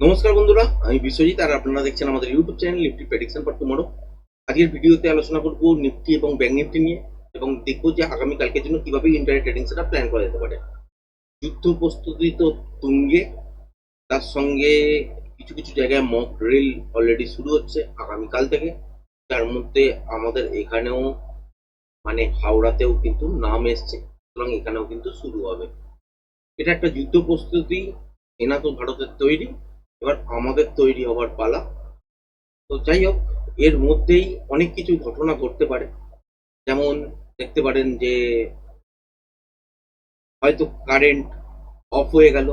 নমস্কার বন্ধুরা, আমি বিশ্বজিৎ আর আপনারা দেখছেন আমাদের YouTube channel Nifty prediction for tomorrow আজকের ভিডিওতে আলোচনা করব নিফটি এবং ব্যাংক নিফটি নিয়ে এবং দেখব যে আগামী কালকের জন্য কীভাবে ইন্টারনেট ট্রেডিং সেটা প্ল্যান করা যেতে পারে। যুদ্ধ প্রস্তুতি তো তুঙ্গে, তার সঙ্গে কিছু কিছু জায়গায় মক ড্রিল অলরেডি শুরু হচ্ছে আগামীকাল থেকে। যার মধ্যে আমাদের এখানেও মানে হাওড়াতেও কিন্তু নাম এসছে, সুতরাং এখানেও কিন্তু শুরু হবে। এটা একটা যুদ্ধ প্রস্তুতি, এনা তো ভারতের তৈরি। এবার আমাদের তৈরি হবার পালা। তো যাই হোক, এর মধ্যেই অনেক কিছু ঘটনা ঘটতে পারে। যেমন দেখতে পারেন যে, হয়তো কারেন্ট অফ হয়ে গেল।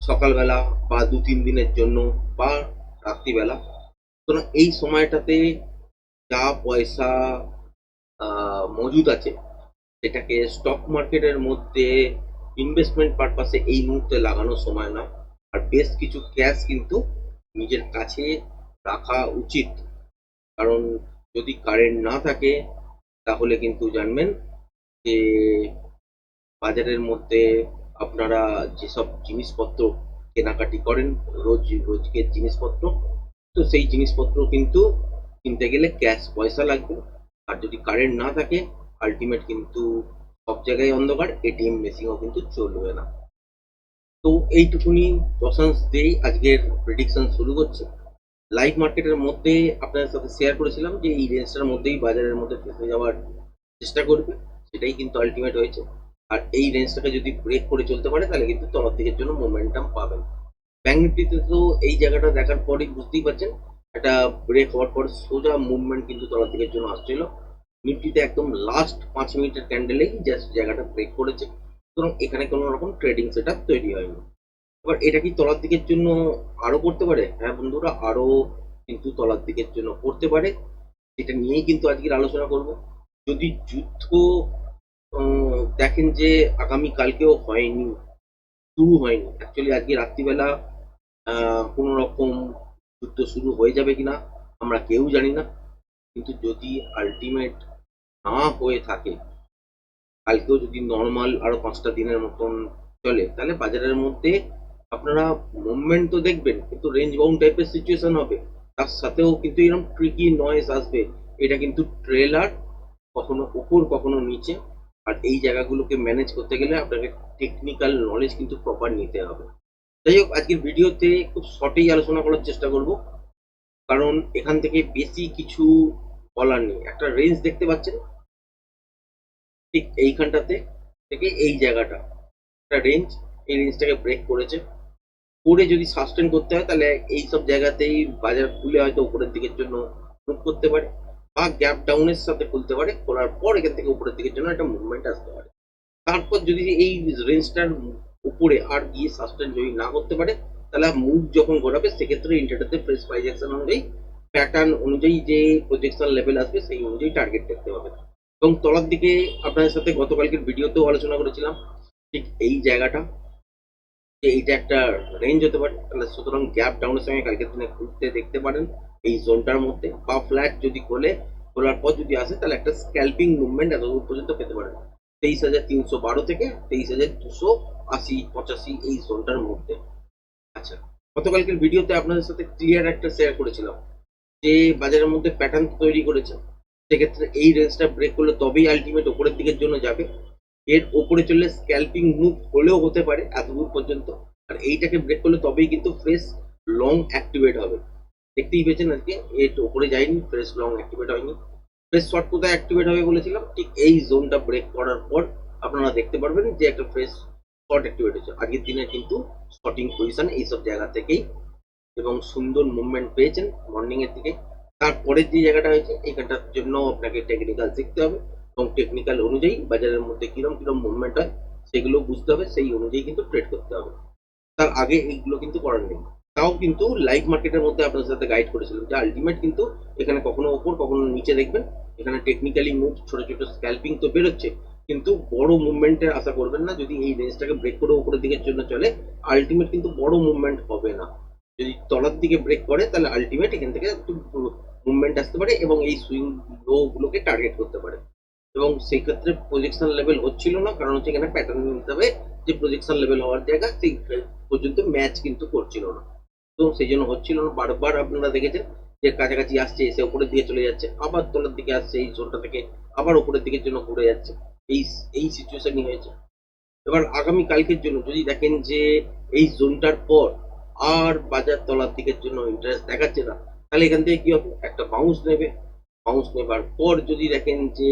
সকালবেলা বা দু তিন দিনের জন্য বা রাত্রিবেলা। সুতরাং এই সময়টাতে যা পয়সা মজুদ আছে, সেটাকে স্টক মার্কেটের মধ্যে ইনভেস্টমেন্ট পারপাসে এই মুহূর্তে লাগানোর সময় না আর বেশ কিছু ক্যাশ কিন্তু নিজের কাছে রাখা উচিত। কারণ যদি কারেন্ট না থাকে, তাহলে কিন্তু জানবেন যে বাজারের মধ্যে আপনারা যেসব জিনিসপত্র কেনাকাটি করেন, রোজ, রোজকের জিনিসপত্র, তো সেই জিনিসপত্র কিন্তু কিনতে গেলে ক্যাশ পয়সা লাগবে। আর যদি কারেন্ট না থাকে আলটিমেট কিন্তু সব জায়গায় অন্ধকার এটিএম মেশিনও কিন্তু চলবে না। তো এইটুকুনি প্রশংস দিয়েই আজকের প্রেডিকশন শুরু করছে। লাইভ মার্কেটের মধ্যে আপনাদের সাথে শেয়ার করেছিলাম যে এই রেঞ্জটার মধ্যেই বাজারের মধ্যে ফেসে যাওয়ার চেষ্টা করবে, সেটাই কিন্তু আলটিমেট হয়েছে। আর এই রেঞ্জটাকে যদি ব্রেক করে চলতে পারে, তাহলে কিন্তু তলার দিকের জন্য মোমেন্টাম পাবেন। ব্যাংক নিফটিতে তো এই জায়গাটা দেখার পরেই বুঝতেই পারছেন, একটা ব্রেক হওয়ার পর সোজা মুভমেন্ট কিন্তু তলার দিকের জন্য আসছিল। নিফটিতে একদম লাস্ট পাঁচ মিনিটের ক্যান্ডেলেই জাস্ট জায়গাটা ব্রেক করেছে। সুতরাং এখানে কোনো রকম ট্রেডিং সেট তৈরি হয়নি এবার এটা কি তলার দিকের জন্য আরও করতে পারে? হ্যাঁ বন্ধুরা, আরও কিন্তু তলার দিকের জন্য করতে পারে। এটা নিয়েই কিন্তু আজকের আলোচনা করব। যদি যুদ্ধ দেখেন যে আগামী কালকেও হয়নি, শুরু হয়নি। অ্যাকচুয়ালি আজকে রাত্রিবেলা কোনো রকম যুদ্ধ শুরু হয়ে যাবে কিনা আমরা কেউ জানি না। কিন্তু যদি আলটিমেট না হয়ে থাকে কালকেও যদি নর্মাল আরও পাঁচটা দিনের মতন চলে, তাহলে বাজারের মধ্যে আপনারা মুভমেন্ট তো দেখবেন, কিন্তু রেঞ্জ বাউন্ড টাইপের সিচুয়েশন হবে। তার সাথেও কিন্তু এরকম ট্রিকি নয়েস আসবে। এটা কিন্তু ট্রেলার কখনো উপর, কখনো নিচে। আর এই জায়গাগুলোকে ম্যানেজ করতে গেলে আপনাকে টেকনিক্যাল নলেজ কিন্তু প্রপার নিতে হবে। যাই হোক, আজকের ভিডিওতে খুব শর্টেই আলোচনা করার চেষ্টা করব। কারণ এখান থেকে বেশি কিছু বলার নেই। একটা রেঞ্জ দেখতে পাচ্ছেন ঠিক এইখানটাতে থেকে এই জায়গাটা। একটা রেঞ্জ এই রেঞ্জটাকে ব্রেক করেছে। করে যদি সাস্টেন করতে হয়, তাহলে এই সব জায়গাতেই বাজার খুলে হয়তো উপরের দিকের জন্য মুভ করতে পারে বা গ্যাপ ডাউনের সাথে খুলতে পারে। খোলার পর এখান থেকে উপরের দিকের জন্য একটা মুভমেন্ট আসতে পারে। তারপর যদি এই রেঞ্জটার উপরে আর গিয়ে সাস্টেন যদি না করতে পারে, তাহলে মুভ যখন ঘোরাবে, সেক্ষেত্রে ইন্টারনেটে ফ্রেশ প্রাইজেকশন অনুযায়ী প্যাটার্ন অনুযায়ী যে প্রজেকশন লেভেল আসবে, সেই অনুযায়ী টার্গেট দেখতে হবে। এবং তলার দিকে আপনাদের সাথে গতকালকের ভিডিওতেও আলোচনা করেছিলাম, ঠিক এই জায়গাটা। যে এইটা একটা রেঞ্জ হতে পারে, তাহলে সুতরাং গ্যাপ ডাউনের সঙ্গে কালকের দিনে ঘুরতে দেখতে পারেন এই জোনটার মধ্যে, বা ফ্ল্যাট যদি খোলে, খোলার পর যদি আসে, তাহলে একটা স্ক্যাল্পিং মুভমেন্ট এত দূর পর্যন্ত পেতে পারেন। তেইশ হাজার তিনশো বারো থেকে তেইশ হাজার দুশো আশি পঁচাশি এই জোনটার মধ্যে। আচ্ছা গতকালকের ভিডিওতে আপনাদের সাথে ক্লিয়ার একটা শেয়ার করেছিলাম, যে বাজারের মধ্যে প্যাটার্ন তৈরি করেছে। সেক্ষেত্রে এই রেঞ্জটা ব্রেক করলে তবেই আলটিমেট ওপরের দিকের জন্য যাবে। এর ওপরে চললে স্ক্যাল্পিং মুভ হলেও হতে পারে এত দূর পর্যন্ত। আর এইটাকে ব্রেক করলে তবেই কিন্তু ফ্রেশ লং অ্যাক্টিভেট হবে। দেখতেই পেয়েছেন আজকে, এর ওপরে যায়নি ফ্রেশ লং অ্যাক্টিভেট হয়নি। ফ্রেশ শর্ট কোথায় অ্যাক্টিভেট হবে বলেছিলাম? ঠিক এই জোনটা ব্রেক করার পর আপনারা দেখতে পারবেন যে একটা ফ্রেশ শর্ট অ্যাক্টিভেট হয়েছে। আগের দিনে কিন্তু শর্টিং পজিশন এইসব জায়গা থেকেই এবং সুন্দর মুভমেন্ট পেয়েছেন মর্নিং এর দিকে। তারপরের যে জায়গাটা হয়েছে, এইখানটার জন্য আপনাকে টেকনিক্যাল শিখতে হবে এবং টেকনিক্যাল অনুযায়ী বাজারের মধ্যে কিরম কিরম মুভমেন্ট হয়, সেগুলো বুঝতে হবে, সেই অনুযায়ী কিন্তু ট্রেড করতে হবে। তার আগে এইগুলো কিন্তু করার নেই। তাও কিন্তু লাইভ মার্কেটের মধ্যে আপনার সাথে গাইড করেছিলাম যে আলটিমেট কিন্তু এখানে কখনো ওপর কখনো নিচে দেখবেন। এখানে টেকনিক্যালি মুভ ছোট ছোট স্ক্যাল্পিং তো বেরোচ্ছে, কিন্তু বড় মুভমেন্টের আশা করবেন না, যদি এই রেঞ্জটাকে ব্রেক করে উপরের দিকের জন্য চলে আলটিমেট কিন্তু বড় মুভমেন্ট হবে না। যদি তলার দিকে ব্রেক করে, তাহলে আলটিমেট এখান থেকে একটু মুভমেন্ট আসতে পারে এবং এই সুইং লো গুলোকে টার্গেট করতে পারে। এবং সেই ক্ষেত্রে প্রজেকশন লেভেল হচ্ছিল না, কারণ হচ্ছে এখানে প্যাটার্ন হিসাবে যে প্রজেকশন লেভেল হওয়ার জায়গা সেই পর্যন্ত ম্যাচ কিন্তু করছিল না। তো সেই জন্য হচ্ছিল না। বারবার আপনারা দেখেছেন যে কাছাকাছি আসছে, এসে উপরের দিকে চলে যাচ্ছে, আবার তলার দিকে আসছে, এই জোনটা থেকে আবার উপরের দিকের জন্য ঘুরে যাচ্ছে। এই এই সিচুয়েশনই হয়েছে। এবার আগামী কালকের জন্য যদি দেখেন যে এই জোনটার পর আর বাজার তলার দিকের জন্য ইন্টারেস্ট দেখাচ্ছে না তাহলে এখান থেকে কি হবে? একটা বাউন্স নেবে। বাউন্স নেবার পর যদি দেখেন যে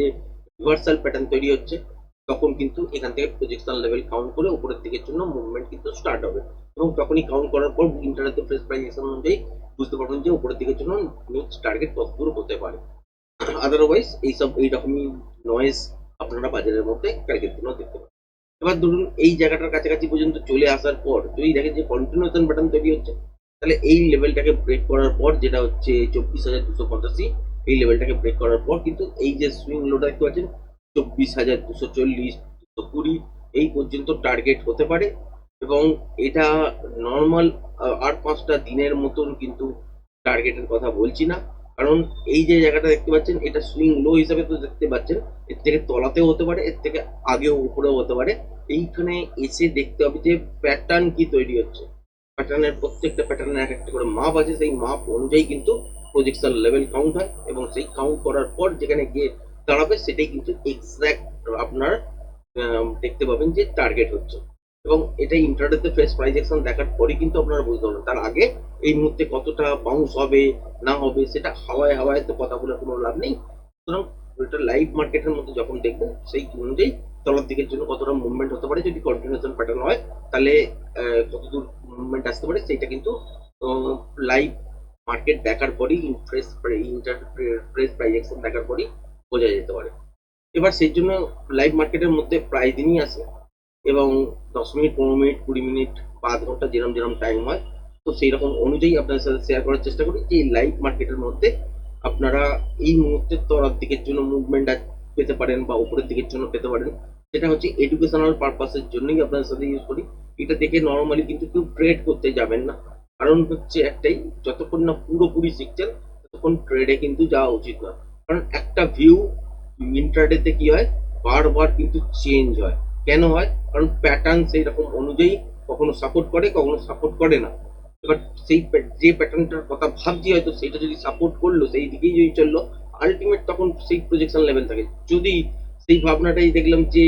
রিভার্সাল প্যাটার্ন তৈরি হচ্ছে, তখন কিন্তু এখান থেকে প্রজেকশন লেভেল কাউন্ট করে উপরের দিকের জন্য মুভমেন্ট কিন্তু স্টার্ট হবে। এবং তখনই কাউন্ট করার পর ইন্টারনেটে ফ্রেশ প্রাইজেশন অনুযায়ী বুঝতে পারবেন যে উপরের দিকের জন্য নেক্সট টার্গেট কত দূর হতে পারে। আদারওয়াইজ এইসব, এইরকমই নয়েজ আপনারা বাজারের মধ্যে কালকের জন্য দেখতে পারেন এবার ধরুন এই জায়গাটার কাছাকাছি পর্যন্ত চলে আসার পর যদি দেখেন যে কন্টিনিউশন প্যাটার্ন তৈরি হচ্ছে তাহলে এই লেভেলটাকে ব্রেক করার পর যেটা হচ্ছে চব্বিশ হাজার দুশো পঁচাশি এই লেভেলটাকে ব্রেক করার পর কিন্তু এই যে সুইং লোটা দেখতে পাচ্ছেন, চব্বিশ হাজার দুশো চল্লিশ, দুশো কুড়ি, এই পর্যন্ত টার্গেট হতে পারে। এবং এটা নর্মাল আর পাঁচটা দিনের মতন কিন্তু টার্গেটের কথা বলছি না। কারণ এই যে জায়গাটা দেখতে পাচ্ছেন, এটা সুইং লো হিসাবে তো দেখতে পাচ্ছেন, এর থেকে তলাতেও হতে পারে, এর থেকে আগেও উপরেও হতে পারে। এইখানে এসে দেখতে হবে যে প্যাটার্ন কি তৈরি হচ্ছে। প্যাটার্নের প্রত্যেকটা প্যাটার্নের এক একটা করে মাপ আছে। সেই মাপ অনুযায়ী কিন্তু প্রজেকশন লেভেল কাউন্ট হয় এবং সেই কাউন্ট করার পর যেখানে গিয়ে দাঁড়াবে সেটাই কিন্তু এক্সাক্ট আপনার দেখতে পাবেন যে টার্গেট হচ্ছে। এবং এটা ইন্টারনেটে ফ্রেশ প্রাইজেকশন দেখার পরে কিন্তু আপনারা বুঝতে পারবেন। তার আগে এই মুহূর্তে কতটা বাউন্স হবে, না হবে, সেটা হাওয়ায় হাওয়ায় তো কথা বলে কোনো লাভ নেই। সুতরাং লাইভ মার্কেটের মধ্যে যখন দেখবেন, সেই অনুযায়ী তলার দিকের জন্য কতটা মুভমেন্ট হতে পারে যদি কন্টিনিউশন প্যাটার্ন হয়, তাহলে কতদূর মুভমেন্ট আসতে পারে সেটা কিন্তু লাইভ মার্কেট দেখার পরেই ফ্রেশ ইন্টার ফ্রেশ প্রাইজেকশন দেখার পরই বোঝা যেতে পারে। এবার সেই জন্য লাইভ মার্কেটের মধ্যে প্রায় দিনই আসে এবং দশ মিনিট, পনেরো মিনিট, কুড়ি মিনিট বা আধ ঘণ্টা যেরকম যেরকম টাইম হয়, তো সেই রকম অনুযায়ী আপনাদের সাথে শেয়ার করার চেষ্টা করি যে লাইভ মার্কেটের মধ্যে আপনারা এই মুহূর্তে তলার দিকের জন্য মুভমেন্ট পেতে পারেন বা উপরের দিকের জন্য পেতে পারেন। সেটা হচ্ছে এডুকেশনাল পারপাসের জন্যই আপনাদের সাথে ইউজ করি। এটা দেখে নর্মালি কিন্তু কেউ ট্রেড করতে যাবেন না। কারণ হচ্ছে একটাই, যতক্ষণ না পুরোপুরি শিখছেন, ততক্ষণ ট্রেডে কিন্তু যাওয়া উচিত না কারণ একটা ভিউ ইন্টারডেতে কি হয়? বারবার কিন্তু চেঞ্জ হয়। কেন হয়? কারণ প্যাটার্ন সেই রকম অনুযায়ী কখনো সাপোর্ট করে, কখনো সাপোর্ট করে না। এবার সেই যে প্যাটার্নটার কথা ভাবছি হয়তো সেটা যদি সাপোর্ট করল, সেই দিকেই যদি চলল আলটিমেট তখন সেই প্রজেকশন লেভেল থাকে। যদি সেই ভাবনাটাই দেখলাম যে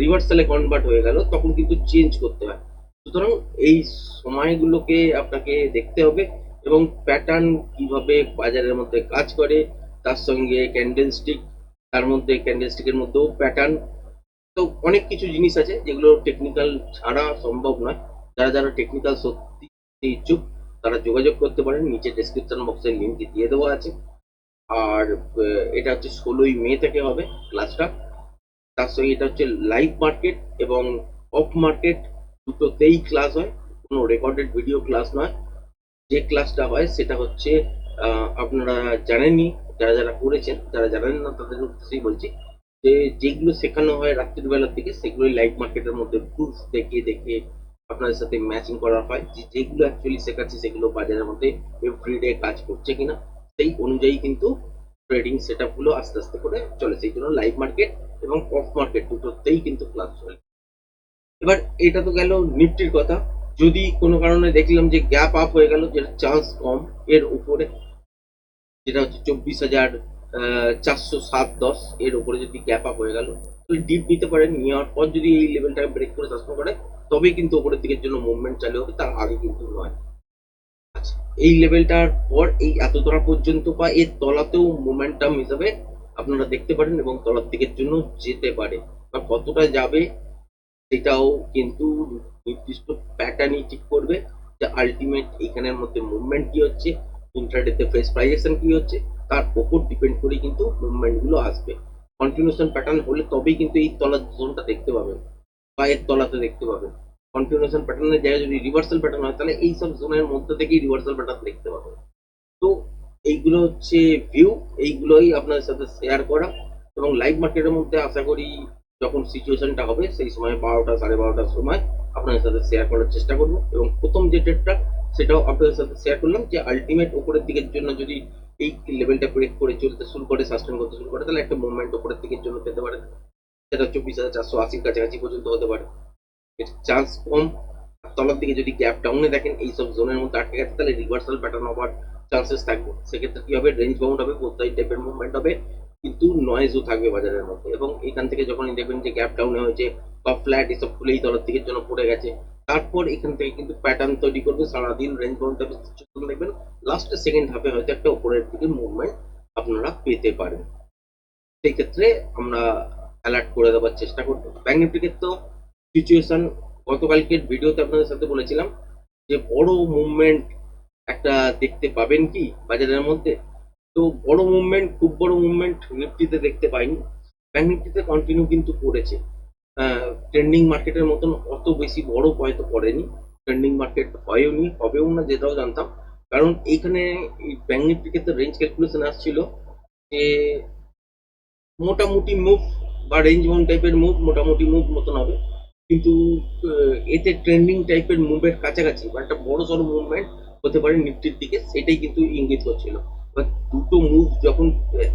রিভার্সালে কনভার্ট হয়ে গেল, তখন কিন্তু চেঞ্জ করতে হয়। সুতরাং এই সময়গুলোকে আপনাকে দেখতে হবে এবং প্যাটার্ন কীভাবে বাজারের মধ্যে কাজ করে, তার সঙ্গে ক্যান্ডেল স্টিক তার মধ্যে ক্যান্ডেল স্টিকের মধ্যেও প্যাটার্ন তো অনেক কিছু জিনিস আছে যেগুলো টেকনিক্যাল ছাড়া সম্ভব নয়। যারা যারা টেকনিক্যাল সত্যি ইচ্ছুক, তারা যোগাযোগ করতে পারেন। নিচে ডেসক্রিপশন বক্সে লিঙ্ক দিয়ে দেওয়া আছে। আর এটা হচ্ছে ষোলোই মে থেকে হবে ক্লাসটা। তার সঙ্গে এটা হচ্ছে লাইভ মার্কেট এবং অফ মার্কেট দুটোতেই ক্লাস হয়। কোনো রেকর্ডেড ভিডিও ক্লাস নয়। যে ক্লাসটা হয় সেটা হচ্ছে আপনারা জানেনই, যারা যারা করেছেন, যারা জানেন না তাদের উদ্দেশ্যেই বলছি যে, যেগুলো শেখানো হয় রাত্রির বেলার দিকে, সেগুলোই লাইভ মার্কেটের মধ্যে প্রুফ দেখে দেখে আপনাদের সাথে ম্যাচিং করা হয়। যেগুলো অ্যাকচুয়ালি শেখাচ্ছি সেগুলো বাজারের মধ্যে এভরিডে কাজ করছে কিনা। সেই অনুযায়ী কিন্তু ট্রেডিং সেটগুলো আস্তে আস্তে করে চলে। সেই জন্য লাইভ মার্কেট এবং অফ মার্কেট দুটোতেই কিন্তু ক্লাস চলে এবার এটা তো গেল নিফটির কথা। যদি কোনো কারণে দেখলাম যে গ্যাপ আপ হয়ে গেল যেটা চান্স কম, এর উপরে যেটা হচ্ছে চব্বিশ হাজার চারশো সাত দশ, এর উপরে যদি গ্যাপ আপ হয়ে গেল তুই ডিপ নিতে পারেন। নেওয়ার পর যদি এই লেভেলটাকে ব্রেক করে সাসপেন্ড করে, তবেই কিন্তু উপরের দিকের জন্য মুভমেন্ট চালু হবে। তার আগে কিন্তু নয়। এই লেভেলটার পর এই এত তলা পর্যন্ত বা এর তলাতেও মোমেন্টাম হিসাবে আপনারা দেখতে পারেন এবং তলার দিকের জন্য যেতে পারে। বা কতটা যাবে সেটাও কিন্তু নির্দিষ্ট প্যাটার্নই ঠিক করবে যে আলটিমেট এখানের মধ্যে মুভমেন্ট কি হচ্ছে ইন্টারডেতে ফেস প্রাইজেশন কি হচ্ছে, তার উপর ডিপেন্ড করে কিন্তু মুভমেন্টগুলো আসবে। কন্টিনিউশন প্যাটার্ন হলে তবেই কিন্তু এই তলার জোনটা দেখতে পাবেন বা এর তলাতে দেখতে পাবেন। কন্টিনিউশন প্যাটার্নের জায়গায় যদি রিভার্সাল প্যাটার্ন হয়, তাহলে এই সব জোনের মধ্যে থেকেই রিভার্সাল প্যাটার্ন দেখতে পাবেন তো এইগুলো হচ্ছে ভিউ এইগুলোই আপনাদের সাথে শেয়ার করা। এবং লাইভ মার্কেটের মধ্যে আশা করি যখন সিচুয়েশনটা হবে, সেই সময় বারোটা, সাড়ে বারোটার সময় আপনাদের সাথে শেয়ার করার চেষ্টা করব। এবং প্রথম যে ডেটটা সেটাও আপনাদের সাথে শেয়ার করলাম যে আলটিমেট উপরের দিকের জন্য যদি এই লেভেলটা ব্রেক করে চলতে শুরু করে সাস্টেন করতে শুরু করে, তাহলে একটা মুভমেন্ট উপরের দিকের জন্য পেতে পারে। সেটা চব্বিশ হাজার চারশো আশির কাছাকাছি পর্যন্ত হতে পারে। চান্স কম তলার দিকে যদি গ্যাপ ডাউনে দেখেন, এইসব জোনের মধ্যে আটকে গেছে, তাহলে রিভার্সাল প্যাটার্ন হওয়ার চান্সেস থাকবে। সেক্ষেত্রে কি হবে? রেঞ্জ বাউন্ড হবে কোথায় টাইপের মুভমেন্ট হবে, কিন্তু নয়েজও থাকবে বাজারের মধ্যে। এবং এখান থেকে যখনই দেখবেন যে গ্যাপ ডাউনে হয়েছে, বা ফ্ল্যাট এসব খুলেই তলার দিকের জন্য পড়ে গেছে, তারপর এখান থেকে কিন্তু প্যাটার্ন তৈরি করবে, সারাদিন রেঞ্জ বাউন্ড সিচুয়েশন দেখবেন লাস্টে সেকেন্ড হাফে হয়তো একটা উপরের দিকে মুভমেন্ট আপনারা পেতে পারেন। সেই ক্ষেত্রে আমরা অ্যালার্ট করে দেওয়ার চেষ্টা করব। ব্যাঙ্ক নিফটিকে তো সিচুয়েশন গতকালকের ভিডিওতে আপনাদের সাথে বলেছিলাম যে বড় মুভমেন্ট একটা দেখতে পাবেন কি বাজারের মধ্যে? তো বড় মুভমেন্ট খুব বড় মুভমেন্ট নিফটিতে দেখতে পাইনি। ব্যাঙ্ক নিফটিতে কন্টিনিউ কিন্তু করেছে। ট্রেন্ডিং মার্কেটের মতন অত বেশি বড় হয়তো পড়েনি ট্রেন্ডিং মার্কেট হয়ও নি, হবেও না, যেটাও জানতাম। কারণ এইখানে ব্যাঙ্ক নিফটির ক্ষেত্রে রেঞ্জ ক্যালকুলেশন আসছিল যে মোটামুটি মুভ বা রেঞ্জ বাউন্ড টাইপের মুভ মোটামুটি মুভ মতন হবে। কিন্তু এতে ট্রেন্ডিং টাইপের মুভের কাছাকাছি, বা একটা বড় সড়ো মুভমেন্ট হতে পারে নিফটির দিকে, সেটাই কিন্তু ইঙ্গিত করছিল। দুটো মুভ যখন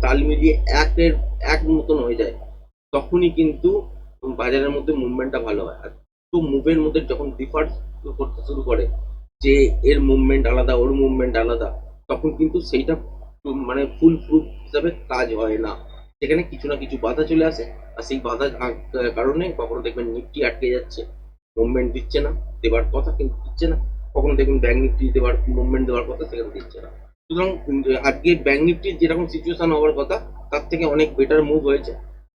তাল মিলিয়ে একের, এক মতন হয়ে যায়, তখনই কিন্তু বাজারের মধ্যে মুভমেন্টটা ভালো হয়। আর দুটো মুভের মধ্যে যখন ডিফার্স করতে শুরু করে, যে এর মুভমেন্ট আলাদা, ওর মুভমেন্ট আলাদা, তখন কিন্তু সেইটা মানে ফুল প্রুফ হিসাবে কাজ হয় না। সেখানে কিছু না কিছু বাধা চলে আসে। আর সেই বাধা কারণে কখনো দেখবেন নিফটি আটকে যাচ্ছে মুভমেন্ট দিচ্ছে না দেওয়ার কথা কিন্তু দিচ্ছে না। কখনো দেখবেন ব্যাঙ্ক নিফটি দেওয়ার মুভমেন্ট দেওয়ার কথা সেখানে দিচ্ছে না। সুতরাং আজকে ব্যাঙ্ক নিফটির যেরকম সিচুয়েশন হওয়ার কথা, তার থেকে অনেক বেটার মুভ হয়েছে।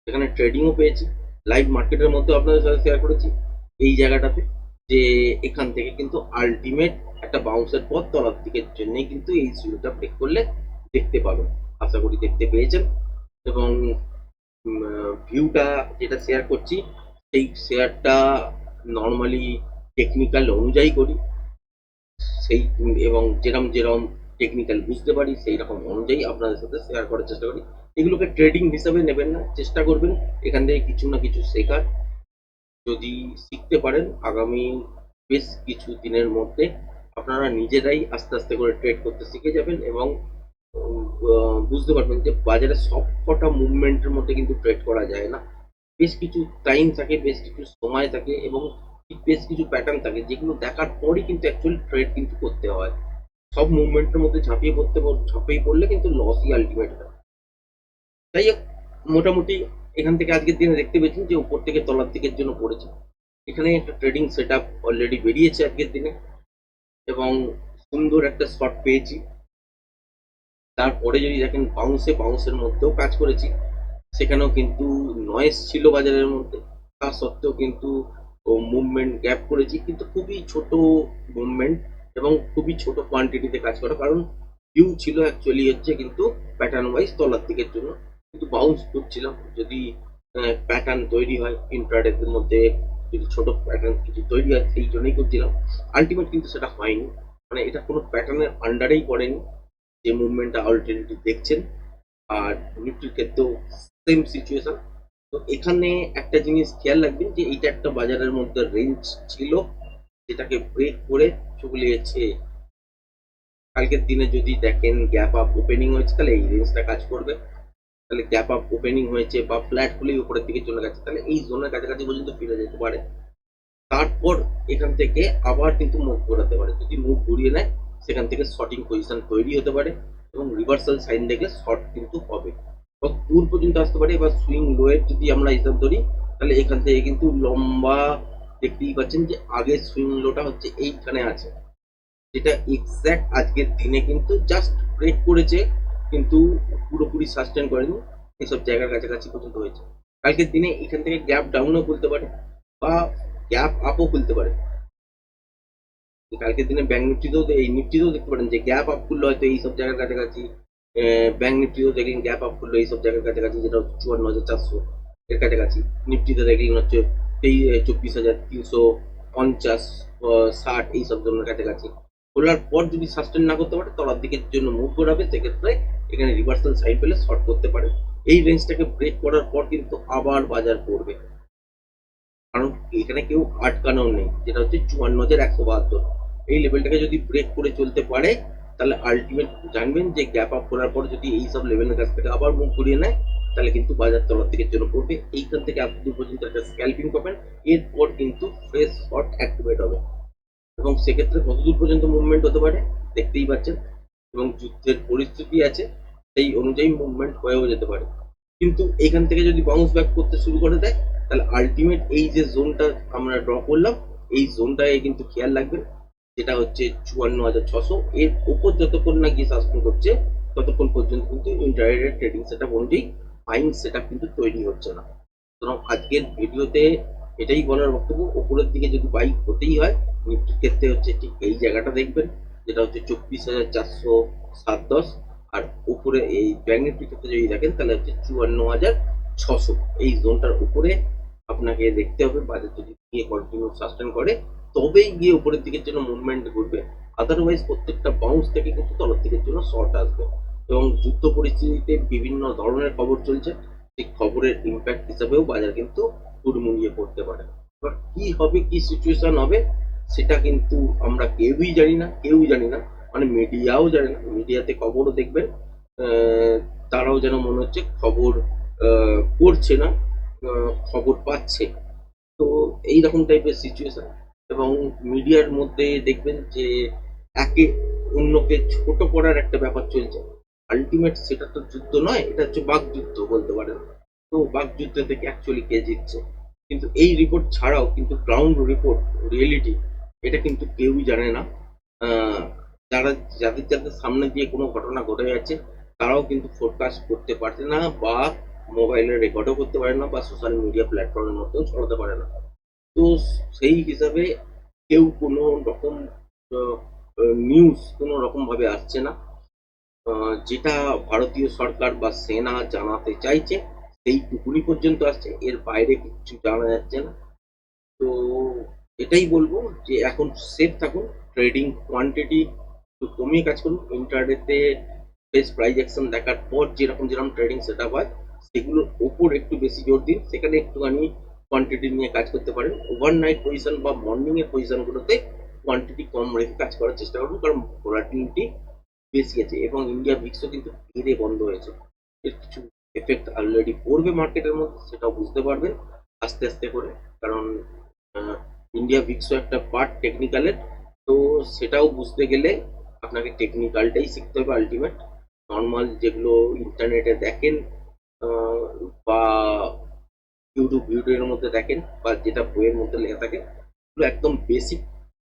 সেখানে ট্রেডিংও পেয়েছি। লাইভ মার্কেটের মধ্যে আপনাদের সাথে শেয়ার করেছি। এই জায়গাটাতে যে এখান থেকে কিন্তু আলটিমেট একটা বাউন্সের পথ তলার দিকের জন্যই কিন্তু এই সুযোগটা ব্রেক করলে দেখতে পাবেন। আশা করি দেখতে পেয়েছেন। এবং ভিউটা যেটা শেয়ার করছি, সেই শেয়ারটা নর্মালি টেকনিক্যাল অনুযায়ী করি। সেই, এবং যেরকম যেরকম টেকনিক্যাল বুঝতে পারি, সেই রকম অনুযায়ী আপনাদের সাথে শেয়ার করার চেষ্টা করি। এগুলোকে ট্রেডিং হিসাবে নেবেন না, চেষ্টা করবেন এখান থেকে কিছু না কিছু শেখার। যদি শিখতে পারেন, আগামী বেশ কিছু দিনের মধ্যে আপনারা নিজেরাই আস্তে আস্তে করে ট্রেড করতে শিখে যাবেন এবং বুঝতে পারবেন যে বাজারে সব কটা মুভমেন্টের মধ্যে কিন্তু ট্রেড করা যায় না। বেশ কিছু টাইম থাকে, বেশ কিছু সময় থাকে এবং বেশ কিছু প্যাটার্ন থাকে, যেগুলো দেখার পরই কিন্তু অ্যাকচুয়ালি ট্রেড কিন্তু করতে হয়। সব মুভমেন্টের মধ্যে ঝাঁপিয়ে পড়তে ঝাঁপিয়ে পড়লে কিন্তু লসই আলটিমেট হয়। তাই মোটামুটি এখান থেকে আজকের দিনে দেখতে পেয়েছেন যে উপর থেকে তলার দিকের জন্য পড়েছে। এখানে একটা ট্রেডিং সেট অলরেডি বেরিয়েছে আজকের দিনে এবং সুন্দর একটা শট পেয়েছি। তারপরে যদি দেখেন বাউন্সে বাউন্সের মধ্যেও কাজ করেছি। সেখানেও কিন্তু নয়েস ছিল বাজারের মধ্যে। তা সত্ত্বেও কিন্তু মুভমেন্ট গ্যাপ করেছি। কিন্তু খুবই ছোট মুভমেন্ট এবং খুবই ছোট কোয়ান্টিটিতে কাজ করা। কারণ ভিউ ছিল অ্যাকচুয়ালি হচ্ছে কিন্তু প্যাটার্ন ওয়াইজ তলার দিকের জন্য। কিন্তু বাউন্স করছিলাম। যদি প্যাটার্ন তৈরি হয় ইন্টারডের মধ্যে, যদি ছোট প্যাটার্ন কিছু তৈরি হয়, সেই জন্যই করছিলাম। আলটিমেট কিন্তু সেটা হয়নি। মানে এটা কোনো প্যাটার্নের আন্ডারেই পড়েনি। যে মুভমেন্টটা অল্টারনেটিভ দেখছেন আর নিফটির ক্ষেত্রেও সেম সিচুয়েশন তো এখানে একটা জিনিস খেয়াল রাখবেন যে এটা একটা বাজারের মধ্যে রেঞ্জ ছিল, যেটাকে ব্রেক করে চলেছে কালকের দিনে যদি দেখেন গ্যাপ আপ ওপেনিং হয়েছে, তাহলে এই রেঞ্জটা কাজ করবে। তাহলে গ্যাপ আপ ওপেনিং হয়েছে বা ফ্ল্যাট খুলেই উপরের দিকে চলে গেছে, তাহলে এই জোনের কাছাকাছি পর্যন্ত ফিরে যেতে পারে। তারপর এখান থেকে আবার কিন্তু মুখ ঘোরাতে পারে। যদি মুখ ঘুরিয়ে নেয় সেখান থেকে শর্টিং পজিশন তৈরি হতে পারে এবং রিভার্সাল সাইন দেখলে শর্ট কিন্তু হবে। বা দূর পর্যন্ত আসতে পারে, এবার সুইং লোয়ের যদি আমরা হিসাব ধরি, তাহলে এখান থেকে কিন্তু লম্বা দেখতেই পাচ্ছেন যে আগের সুইং লোটা হচ্ছে এইখানে আছে। যেটা এক্স্যাক্ট আজকের দিনে কিন্তু জাস্ট ব্রেক করেছে, কিন্তু পুরোপুরি সাস্টেন করেনি, এসব জায়গার কাছাকাছি পর্যন্ত হয়েছে। কালকের দিনে এখান থেকে গ্যাপ ডাউনও খুলতে পারে বা গ্যাপ আপও খুলতে পারে। কালকের দিনে ব্যাঙ্ক নিফটিতেও এই নিফটিতেও দেখতে পারেন যে গ্যাপ আপ খুললো হয়তো এই সব জায়গার কাছাকাছি ব্যাঙ্ক নিফটিতেও দেখলেন গ্যাপ আপ খুললো এই সব জায়গার কাছাকাছি যেটা হচ্ছে চুয়ান্ন হাজার চারশো এর কাছাকাছি। নিফটিতে দেখলেন হচ্ছে এই চব্বিশ হাজার তিনশো পঞ্চাশ ষাট এই সব ধরনের কাছাকাছি। খোলার পর যদি সাস্টেন না করতে পারে, তলার দিকের জন্য মুভ করাবে, সেক্ষেত্রে এখানে রিভার্সাল সাইড পেলে শর্ট করতে পারে। এই রেঞ্জটাকে ব্রেক করার পর কিন্তু আবার বাজার পড়বে। কারণ এখানে কেউ আটকানো নেই, যেটা হচ্ছে চুয়ান্ন হাজার একশো বাহাত্তর। এই লেভেলটাকে যদি ব্রেক করে চলতে পারে, তাহলে আলটিমেট জানবেন যে গ্যাপ আপ করার পর যদি এই সব লেভেলের কাছ থেকে আবার মুখ ঘুরিয়ে নেয়, তাহলে কিন্তু বাজার তলার দিকের চলে পড়বে। এইখান থেকে এত দূর পর্যন্ত একটা স্ক্যাল্পিং পাবেন, এরপর কিন্তু ফ্রেশ শর্ট অ্যাক্টিভেট হবে। এবং সেক্ষেত্রে কতদূর পর্যন্ত মুভমেন্ট হতে পারে, দেখতেই পাচ্ছেন। এবং যুদ্ধের পরিস্থিতি আছে, সেই অনুযায়ী মুভমেন্ট হয়েও যেতে পারে। কিন্তু এখান থেকে যদি বাউন্স ব্যাক করতে শুরু করে দেয়, তাহলে আলটিমেট এই যে জোনটা আমরা ড্র করলাম, এই জোনটায় কিন্তু খেয়াল রাখবেন। যেটা হচ্ছে চুয়ান্ন হাজার ছশো। এর ওপর যতক্ষণ না গিয়ে সাসপেন্ড করছে, ততক্ষণ পর্যন্ত কিন্তু ইন্টারনেটের ট্রেডিং সেট আপ অনুযায়ী ফাইন সেট কিন্তু তৈরি হচ্ছে না। সুতরাং আজকের ভিডিওতে এটাই বলার বক্তব্য। উপরের দিকে যদি বাইক হতেই হয়, নিফটির ক্ষেত্রে হচ্ছে ঠিক এই জায়গাটা দেখবেন, যেটা হচ্ছে চব্বিশ হাজার চারশো সাত দশ। আর উপরে এই ব্যাঙ্ক নিফটির ক্ষেত্রে যদি দেখেন, তাহলে হচ্ছে চুয়ান্ন হাজার ছশো। এই জোনটার উপরে আপনাকে দেখতে হবে, বাজার যদি গিয়ে কন্টিনিউ সাস্টেন করে তবেই গিয়ে উপরের দিকের জন্য মুভমেন্ট ঘুরবে। আদারওয়াইজ প্রত্যেকটা বাউন্স থেকে কিন্তু তলার দিকের জন্য শর্ট আসবে। এবং যুদ্ধ পরিস্থিতিতে বিভিন্ন ধরনের খবর চলছে। সেই খবরের ইম্প্যাক্ট হিসাবেও বাজার কিন্তু হুড়মুড়িয়ে পড়তে পারে। এবার কি হবে, কি সিচুয়েশন হবে, সেটা কিন্তু আমরা কেউই জানি না, কেউই জানি না। মানে মিডিয়াও জানে না। মিডিয়াতে খবরও দেখবেন তারাও যেন মনে হচ্ছে খবর পড়ছে না খবর পাচ্ছে। তো এইরকম টাইপের সিচুয়েশন এবং মিডিয়ার মধ্যে দেখবেন যে একে অন্যকে ছোট করার একটা ব্যাপার চলছে। আলটিমেট সেটা তো যুদ্ধ নয়, এটা হচ্ছে বাকযুদ্ধ বলতে পারেন। তো বাকযুদ্ধ থেকে অ্যাকচুয়ালি কে জিতছে? কিন্তু এই রিপোর্ট ছাড়াও কিন্তু গ্রাউন্ড রিপোর্ট রিয়েলিটি এটা কিন্তু কেউই জানে না। যারা, যাদের যাদের সামনে দিয়ে কোনো ঘটনা ঘটে যাচ্ছে, তারাও কিন্তু ফোরকাস্ট করতে পারছে না বা মোবাইলে রেকর্ডও করতে পারে না বা সোশ্যাল মিডিয়া প্ল্যাটফর্মের মধ্যেও ছড়াতে পারে না। তো সেই হিসাবে কেউ কোনো রকম নিউজ কোনো রকম ভাবে আসছে না। যেটা ভারতীয় সরকার বা সেনা জানাতে চাইছে, সেই সেইটুকুনি পর্যন্ত আসছে। এর বাইরে কিছু জানা যাচ্ছে না। তো এটাই বলব যে, এখন সেফ থাকুন ট্রেডিং কোয়ান্টিটি একটু কমিয়ে কাজ করুন। ইন্টারনেটে বেশ প্রাইজ অ্যাকশন দেখার পর যেরকম যেরকম ট্রেডিং সেট হয়, সেগুলোর ওপর একটু বেশি জোর দিন। সেখানে একটুখানি কোয়ান্টিটি নিয়ে কাজ করতে পারেন। ওভারনাইট পজিশন বা মর্নিং এর পজিশনগুলোতে কোয়ান্টিটি কম রেখে কাজ করার চেষ্টা করুন, কারণ ভোলাটিলিটি বেশি আছে এবং ইন্ডিয়া ভিক্সও কিন্তু ধীরে বন্ধ হয়েছে। এর কিছু এফেক্ট অলরেডি পড়বে মার্কেটের মধ্যে, সেটাও বুঝতে পারবেন আস্তে আস্তে করে, কারণ ইন্ডিয়া ভিক্সও একটা পার্ট টেকনিক্যালের তো সেটাও বুঝতে গেলে আপনাকে টেকনিক্যালটাই শিখতে হবে আলটিমেট নর্মাল যেগুলো ইন্টারনেটে দেখেন বা ইউটিউব ভিডিওর মধ্যে দেখেন বা যেটা বইয়ের মধ্যে লেখা থাকে, এগুলো একদম বেসিক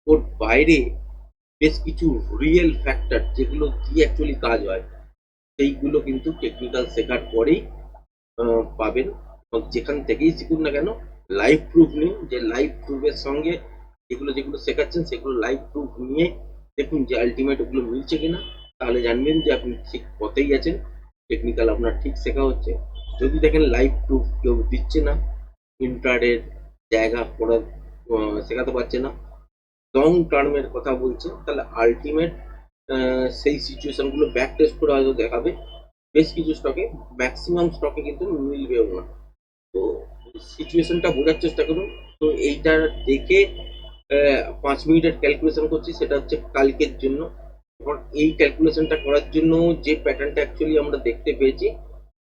ওর বাইরে বেশ কিছু রিয়েল ফ্যাক্টর যেগুলো দিয়ে অ্যাকচুয়ালি কাজ হয়, সেইগুলো কিন্তু টেকনিক্যাল শেখার পরেই পাবেন। এবং যেখান থেকেই শিখুন না কেন লাইভ প্রুফ নিন যে লাইভ প্রুফের সঙ্গে যেগুলো যেগুলো শেখাচ্ছেন, সেগুলো লাইভ প্রুফ নিয়ে দেখুন যে আলটিমেট ওগুলো মিলছে কিনা। তাহলে জানবেন যে আপনি ঠিক পথেই আছেন টেকনিক্যাল আপনার ঠিক শেখা হচ্ছে। যদি দেখেন লাইভ প্রুফ কেউ দিচ্ছে না ইন্টারের জায়গা পড়া শেখাতে পারছে না লং টার্মের কথা বলছে, তাহলে আলটিমেট সেই সিচুয়েশনগুলো ব্যাক টেস্ট করে হয়তো দেখাবে। বেশ কিছু স্টকে ম্যাক্সিমাম স্টকে কিন্তু মিলবেও না। তো সিচুয়েশনটা বোঝার চেষ্টা করুন। তো এইটা দেখে পাঁচ মিনিটের ক্যালকুলেশন করছি, সেটা হচ্ছে কালকের জন্য। এখন এই ক্যালকুলেশনটা করার জন্য যে প্যাটার্নটা অ্যাকচুয়ালি আমরা দেখতে পেয়েছি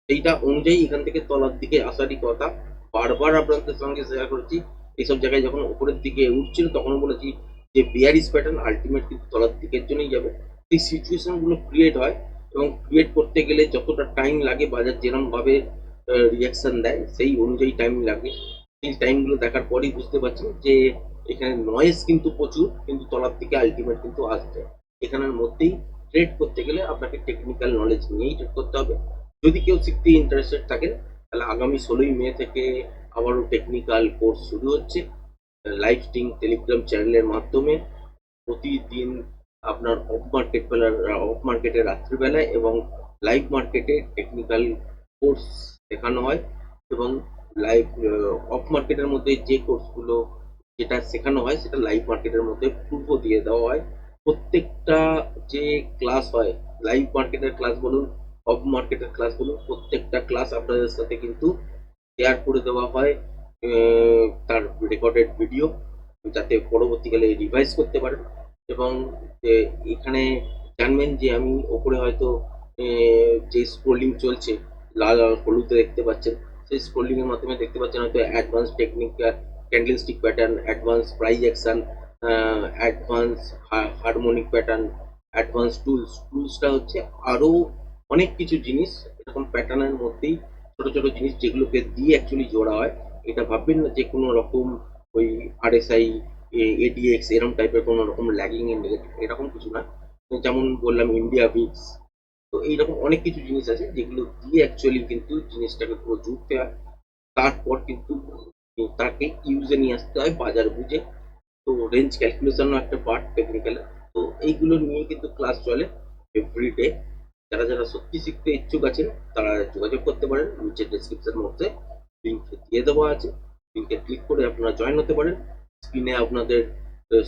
সেইটা অনুযায়ী এখান থেকে তলার দিকে আসারই কথা। বারবার আপনাদের সঙ্গে শেয়ার করেছি এইসব জায়গায় যখন উপরের দিকে উঠছিল তখন বলেছি যে বিয়ারিস প্যাটার্ন আলটিমেট কিন্তু তলার দিকের জন্যই যাবে। সেই সিচুয়েশনগুলো ক্রিয়েট হয় এবং ক্রিয়েট করতে গেলে যতটা টাইম লাগে, বাজার যেরকম ভাবে রিয়াকশন দেয়, সেই অনুযায়ী টাইম লাগে। সেই টাইমগুলো দেখার পরেই বুঝতে পারছেন যে এখানে নয়েজ কিন্তু প্রচুর, কিন্তু তলার দিকে আলটিমেট কিন্তু আসছে। এখানের মধ্যেই ট্রেড করতে গেলে আপনাকে টেকনিক্যাল নলেজ নিয়েই ট্রেড করতে হবে। যদি কেউ শিখতে ইন্টারেস্টেড থাকেন, তাহলে আগামী ষোলোই মে থেকে আবারও টেকনিক্যাল কোর্স শুরু হচ্ছে লাইভ স্ট্রিম টেলিগ্রাম চ্যানেলের মাধ্যমে। প্রতিদিন আপনার অফ মার্কেট বেলার অফ মার্কেটে রাত্রিবেলায় এবং লাইভ মার্কেটে টেকনিক্যাল কোর্স শেখানো হয় এবং লাইভ অফ মার্কেটের মধ্যে যে কোর্সগুলো যেটা শেখানো হয়, সেটা লাইভ মার্কেটের মধ্যে পূর্ব দিয়ে দেওয়া হয়। প্রত্যেকটা যে ক্লাস হয় লাইভ মার্কেটের ক্লাস বলুন অফ মার্কেটের ক্লাস বলুন প্রত্যেকটা ক্লাস আপনাদের সাথে কিন্তু শেয়ার করে দেওয়া হয় তার রেকর্ডেড ভিডিও যাতে পরবর্তীকালে রিভাইজ করতে পারেন। এবং এখানে জানবেন যে আমি ওপরে হয়তো যে স্ক্রোলিং চলছে, লাল আর হলুদে দেখতে পাচ্ছেন, সেই স্ক্রোলিং এর মাধ্যমে দেখতে পাচ্ছেন হয়তো advance technique candlestick pattern advance price action advance harmonic pattern advance tools টুলসটা হচ্ছে আরও অনেক কিছু জিনিস এরকম প্যাটার্নের মধ্যেই ছোট ছোট জিনিস যেগুলোকে দিয়ে অ্যাকচুয়ালি জোড়া হয়। এটা ভাববেন না যে কোনো রকম ওই আরএসআই এডিএক্স এরকম টাইপের কোনো রকম ল্যাগিং ইন্ডিকেটর এরকম কিছু না। যেমন বললাম ইন্ডিয়া বিক্স তো এইরকম অনেক কিছু জিনিস আছে যেগুলো দিয়ে অ্যাকচুয়ালি কিন্তু জিনিসটাকে পুরো জুড়তে হয়। তারপর কিন্তু তাকে ইউজে নিয়ে আসতে হয় বাজার বুঝে। তো রেঞ্জ ক্যালকুলেশনও একটা পার্ট টেকনিক্যাল তো এইগুলো নিয়ে কিন্তু ক্লাস চলে এভরিডে যারা যারা সত্যি শিখতে ইচ্ছুক আছে তারা যোগাযোগ করতে পারেন। নিচের ডেসক্রিপশন বক্সে লিঙ্ক দিয়ে দেওয়া আছে লিঙ্কে ক্লিক করে আপনারা জয়েন হতে পারেন। স্ক্রিনে আপনাদের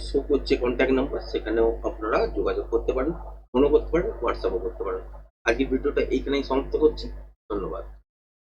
শো করছে কন্ট্যাক্ট নাম্বার সেখানেও আপনারা যোগাযোগ করতে পারেন ফোনও করতে পারেন হোয়াটসঅ্যাপও করতে পারেন। আজকের ভিডিওটা এইখানেই সমাপ্ত করছি। ধন্যবাদ।